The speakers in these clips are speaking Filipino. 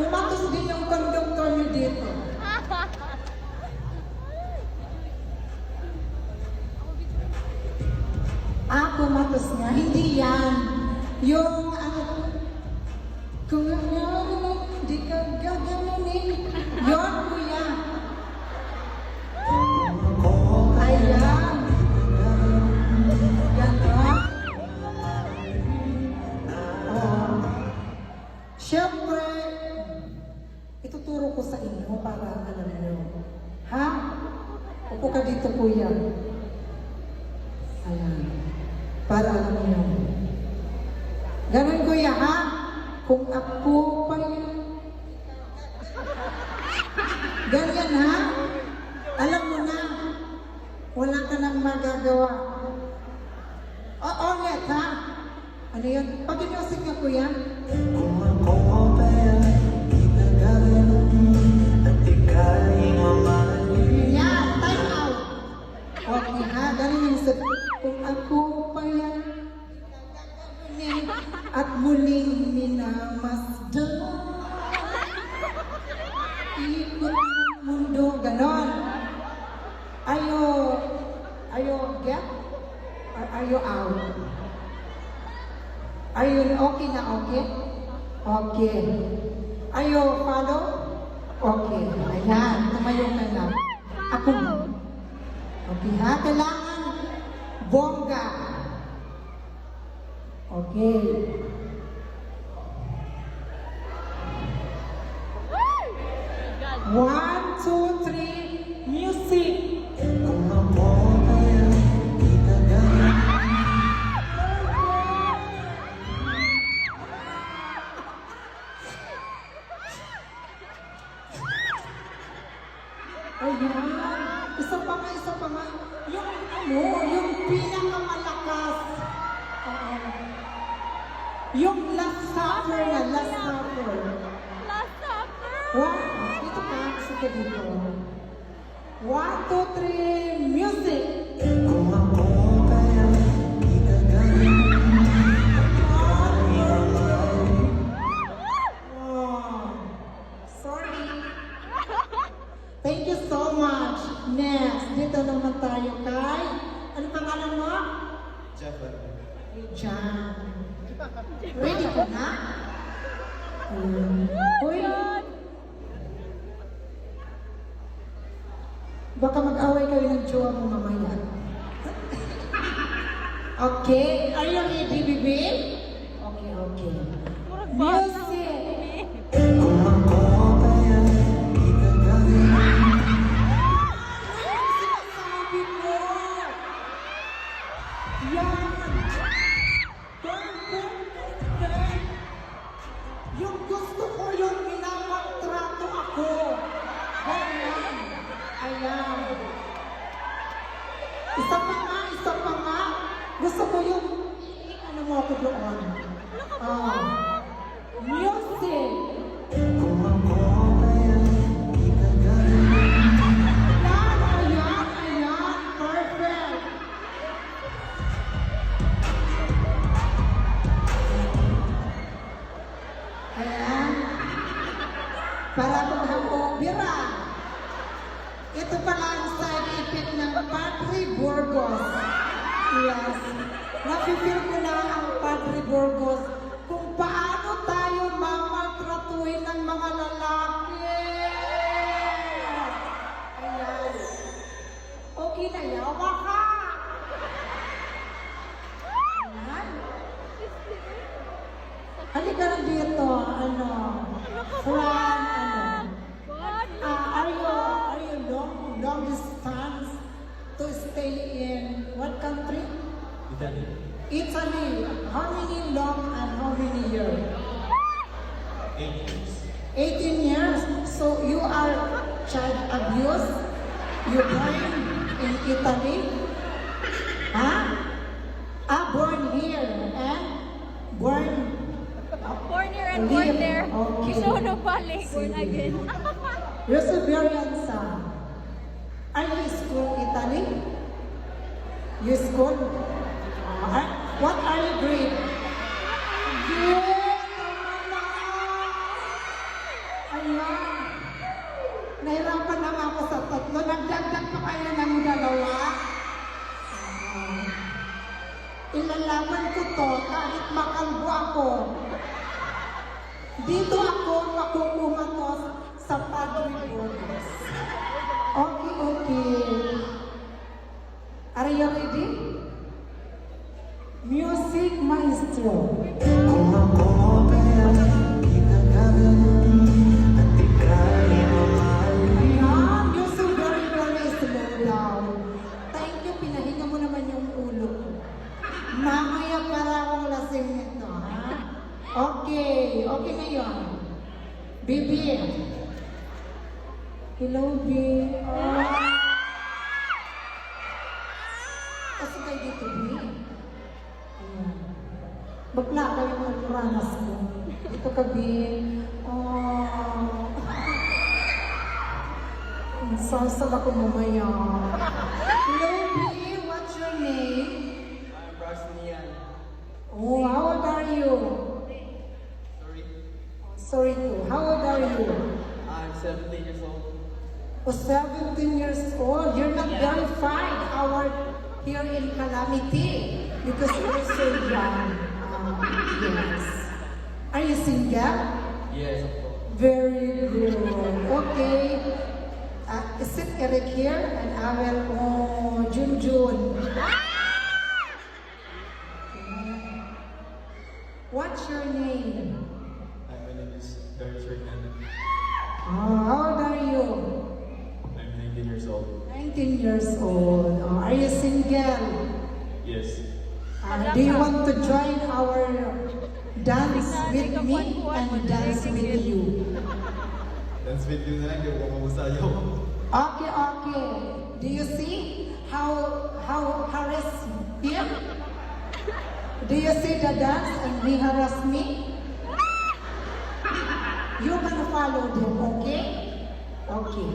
Kumatos din yung conductor nyo dito. Ah, kumatos nga. Hindi yan. Yung kuya. Yan, time out. Okay ha, ganun yung sa kung ako pa yan gaganunin at muling minamasdan. Are you okay na okay? Okay. Are you follow? Okay. Ayan, tumayo ka na. Ako. Okay ha? Kailangan bongga. Okay. Ayan. Isa pa nga, isa pa nga. Yung ano, yung pinakamalakas. Oo. Yung last supper na, last supper. Last supper. One, dito ka, sige dito. One, two, three, music. Ready ka na? Um, Uy, baka mag-away kayo ng jowa mo mamaya. Okay, are you ready, baby? Okay, okay. Music! Burgos. Yes. Napipil ko na ang Padre Burgos kung paano tayo mamatratuhin ng mga lalaki. Ayan. Okay na, yawa ka. Ayan. Halika lang dito, ano, 18 years. So you are child abuse? You born in Italy? Huh? Ah, born here and born Born here and born there. Okay. Na balik. Born again. Perseverance. Are you school Italy? You school? Ah, what are you grade? Yes! Tama na! Ayan. Nahirapan lang ako sa tatlo. Nagdagdag pa kayo ng dalawa. Ah. ilalaban ko to kahit makalbo ako. Dito ako makukuha to sa Padre Bonus. Okay, okay. Are you ready? Music Maestro. Ako ay nito, ha? Okay, okay na yun. Bibi. Hello, B. Oh. Kasi kayo dito, B. Ayan. Bakla kayo ng ranas ko. Dito ka, B. Oh. Ang sasal ako mamaya. Hello, B. Oh, how old are you? Sorry Sorry. How old are you? I'm 17 years old Oh, 17 years old. You're not verified our here in Calamity because you're so young. Um, yes. Are you single? Yes, of course Very good. Okay. Uh, is it Eric here? And I will, oh, Junjun. What's your name? Hi, my name is Darius Fernandez Oh, how old are you? I'm 19 years old 19 years old. Oh, are you single? Yes Uh, do you want to join our dance with me and dance with you? Dance video na lang, yung mamusayaw Okay, okay. Do you see how how harass him? Do you see the dance and he harass me? You can follow them, okay? Okay.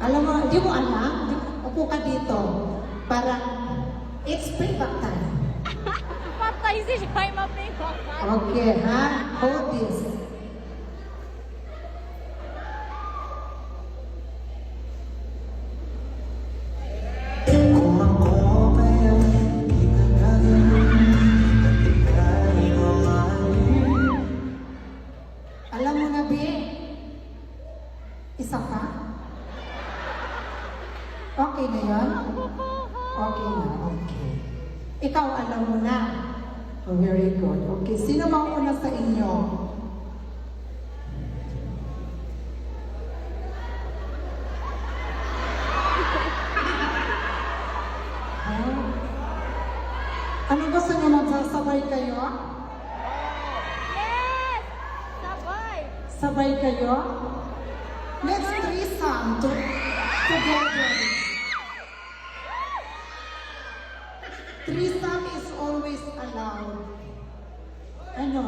Alam mo, di mo alam? Di- Upo ka dito. Parang, it's payback time. Patay si Shaima Payback. Okay, ha? Hold this. Okay na yan? Okay na, okay. Ikaw alam mo na. Oh, very good. Okay, sino mauna sa inyo? Ah. Ano gusto niyo magsasabay kayo? Yes! Sabay! Sabay kayo? Let's threesome to, together. Threesome is always allowed. Ano?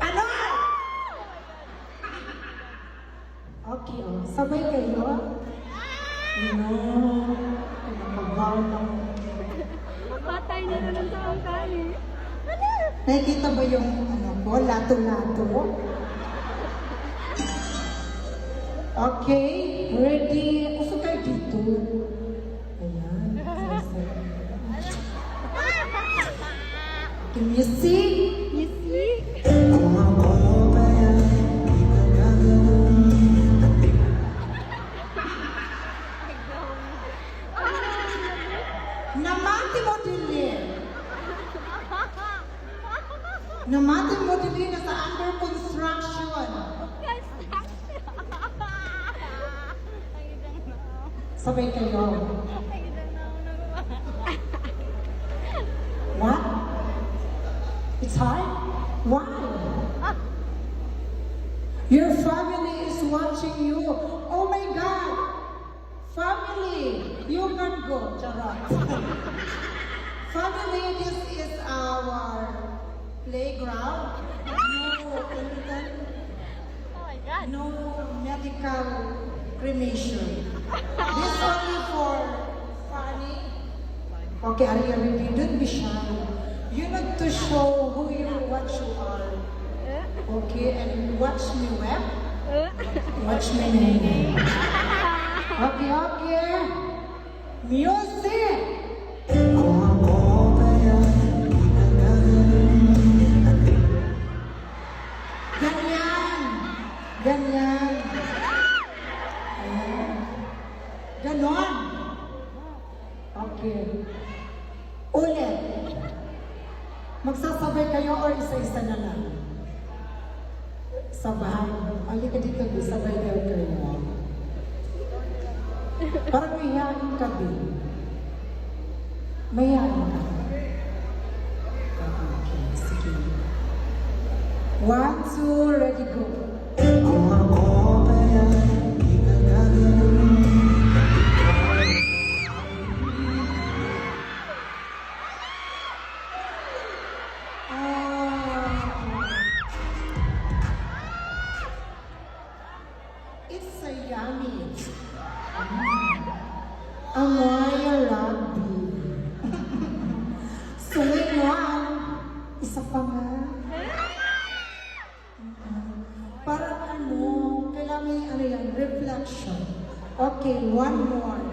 Ano? Okay, oh. Sabay kayo? Ano? Pinakabaw ng... Patay na naman sa angkali. Ano? Nakikita ba yung ano ko? Lato-lato? Okay, you see? You see? Mo dili. Namati mo dili na sa under construction. Sabay kayo. Why? Your family is watching you. Oh my God! Family, you can go. Charot. family, this is our playground. No, Oh my God. no medical cremation. This only for funny. Okay, are you ready? Don't be shy. You need to show who you, what you are. Okay, and watch me web. Watch me name. Okay, okay. Music. Magsasabay kayo or isa-isa na lang? Sabay. Halika dito, sabay daw kayo. Parang mahihain ka, Bi. Mahihain ka. Okay, sige. One, two, ready, go. Isa pa. Parang ano, kailangan may ano yan, reflection. Okay, one more.